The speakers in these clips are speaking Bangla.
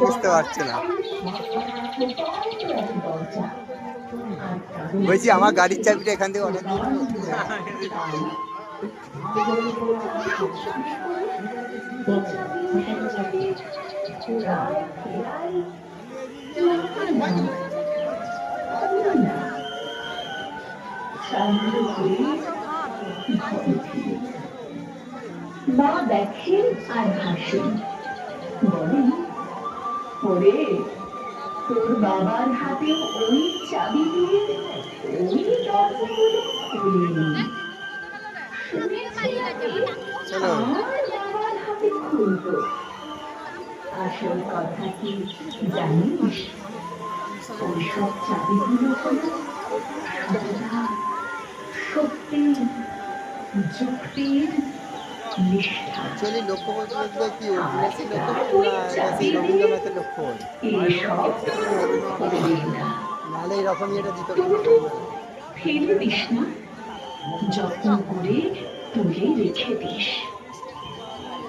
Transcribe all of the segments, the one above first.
বুঝতে পারছে না বলছি আমার গাড়ির চাবিটা এখান থেকে অনেক। মা দেখেন আর হাসেন ওরে তোর বাবার হাতে ওই চাবি দিয়ে ওই দরজাগুলো খুলে আসল কথা কি জানিস? সত্যের যুক্তির অ্যাকচুয়ালি লক্ষ্য করতে বলতে কি লক্ষ্য রবীন্দ্রনাথের লক্ষ্য নাহলে এরকম এটা দিতে যত্ন করে তুলে রেখে দিস।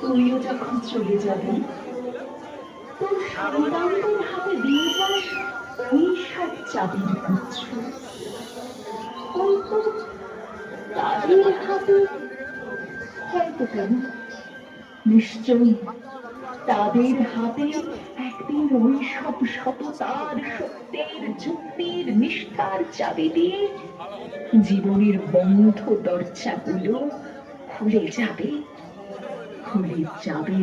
তুইও যখন চলে যাবি। তাদের হাতে কেন নিশ্চয়ই তাদের হাতে একদিন ওই সব সততার, সত্যের, যুক্তির, নিষ্ঠার চাবি দিয়ে জীবনের বন্ধ দরজাগুলো খুলে যাবে খুলে যাবে।